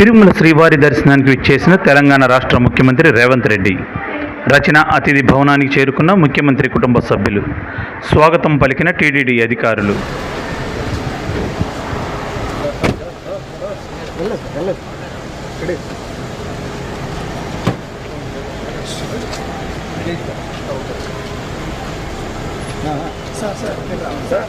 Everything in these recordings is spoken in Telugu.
తిరుమల శ్రీవారి దర్శనానికి విచ్చేసిన తెలంగాణ రాష్ట్ర ముఖ్యమంత్రి రేవంత్ రెడ్డి. రచన అతిథి భవనానికి చేరుకున్న ముఖ్యమంత్రి కుటుంబ సభ్యులు. స్వాగతం పలికిన టీడీడీ అధికారులు. Sir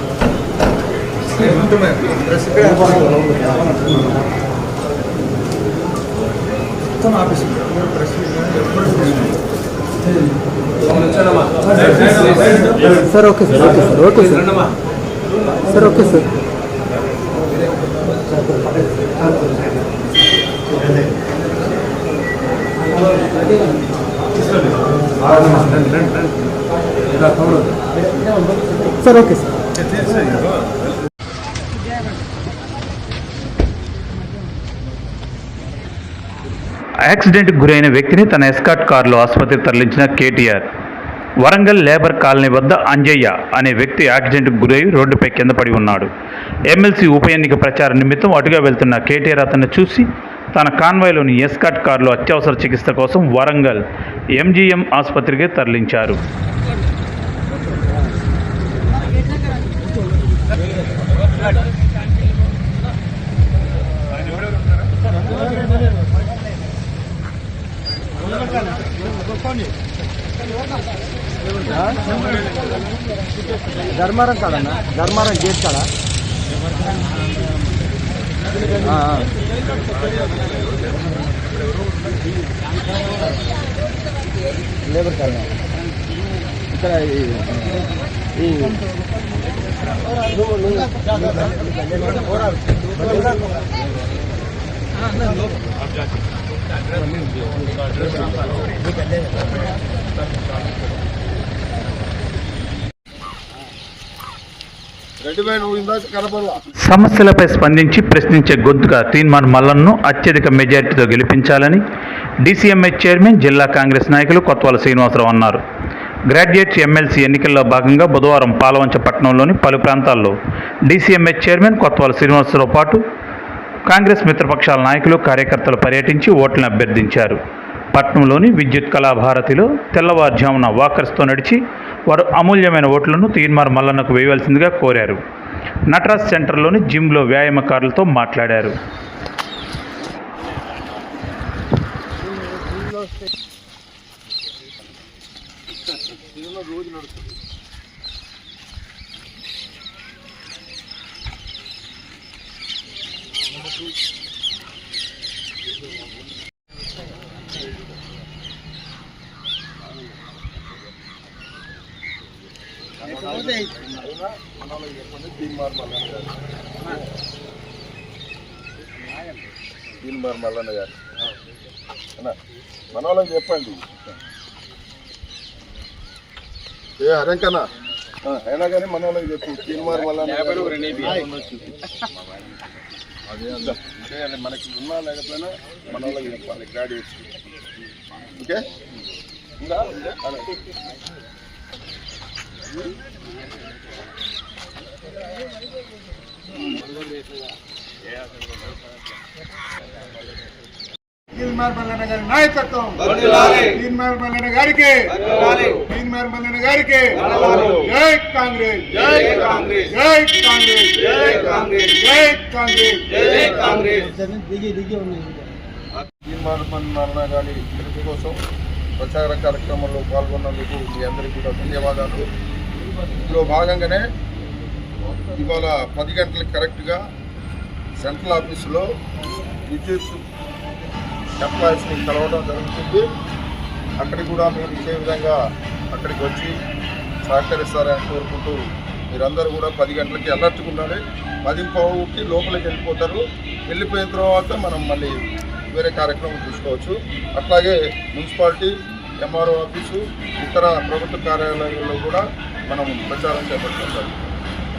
okay sir okay sir okay sir sir okay sir sir okay sir యాక్సిడెంట్కు గురైన వ్యక్తిని తన ఎస్కాట్ కారులో ఆసుపత్రికి తరలించిన కేటీఆర్. వరంగల్ లేబర్ కాలనీ వద్ద అంజయ్య అనే వ్యక్తి యాక్సిడెంట్కి గురై రోడ్డుపై కింద పడి ఉన్నాడు. ఎమ్మెల్సీ ఉప ఎన్నిక ప్రచార నిమిత్తం అటుగా వెళ్తున్న కేటీఆర్ అతన్ని చూసి తన కాన్వాయ్లోని ఎస్కాట్ కారులో అత్యవసర చికిత్స కోసం వరంగల్ ఎంజీఎం ఆసుపత్రికి తరలించారు. ధర్మారం కాడన్నా ధర్మారం గేట్ కాడ ఆ, ఆ. లేబర్ కాడ ఇక్కడ ఈ- ఈ రెడీమేడ్ ఉందా కనపడలా సమస్యలపై స్పందించి ప్రశ్నించే గొంతుగా తీన్మాన్ మల్లన్ను అత్యధిక మెజారిటీతో గెలిపించాలని డీసీఎంఐ చైర్మన్ జిల్లా కాంగ్రెస్ నాయకులు కొత్తవాల శ్రీనివాసరావు అన్నారు. గ్రాడ్యుయేట్స్ ఎమ్మెల్సీ ఎన్నికల్లో భాగంగా బుధవారం పాలవంచ పట్టణంలోని పలు ప్రాంతాల్లో డీసీఎంఐ చైర్మన్ కొత్తవాల శ్రీనివాసరావు పాటు కాంగ్రెస్ మిత్రపక్షాల నాయకులు కార్యకర్తలు పర్యటించి ఓట్లను అభ్యర్థించారు. పట్నంలోని విద్యుత్ కళాభారతిలో తెల్లవారుజామున వాకర్స్తో నడిచి వారు అమూల్యమైన ఓట్లను తీన్మార్ మల్లన్నకు వేయవలసిందిగా కోరారు. నటరాజ్ సెంటర్లోని జిమ్లో వ్యాయామకారులతో మాట్లాడారు. దీనివారు మల్లన్న గారు మన వాళ్ళకి చెప్పండి ఏ హరంకన్నా అయినా కానీ మన వాళ్ళకి చెప్పు తీన్మార్ మల్లన్న అదే అంటే మనకి ఉన్నా లేకపోయినా మన వాళ్ళకి చెప్పాలి గ్రాడ్యుయేట్స్ ఓకే ఉందా తీన్మార్ మల్లన్న గారి నాయకత్వం. తీన్మార్ మల్లన్న గారికి. తీన్మార్ మల్లన్న గారికి. జై కాంగ్రెస్. జై కాంగ్రెస్. జై కాంగ్రెస్. జై కాంగ్రెస్. జై కాంగ్రెస్. జై కాంగ్రెస్. తీన్మార్ మల్లన్న గారి గెలుపు కోసం ప్రచార కార్యక్రమంలో పాల్గొన్నందుకు మీ అందరికీ కూడా ధన్యవాదాలు. ఇందులో భాగంగానే ఇవాళ పది గంటలకు కరెక్ట్గా సెంట్రల్ ఆఫీసులో విద్యుత్ ఎంప్లాయీస్ని కలవడం జరుగుతుంది. అక్కడికి కూడా మీరు ఇచ్చే విధంగా అక్కడికి వచ్చి సహకరిస్తారని కోరుకుంటూ మీరందరూ కూడా పది గంటలకి అలర్ట్గా ఉండాలి. పది పావుకి లోపలికి వెళ్ళిపోతారు. వెళ్ళిపోయిన తర్వాత మనం మళ్ళీ వేరే కార్యక్రమం చూసుకోవచ్చు. అట్లాగే మున్సిపాలిటీ ఎంఆర్ఓ ఆఫీసు ఇతర ప్రభుత్వ కార్యాలయాల్లో కూడా మనం ప్రచారం చేపట్టాం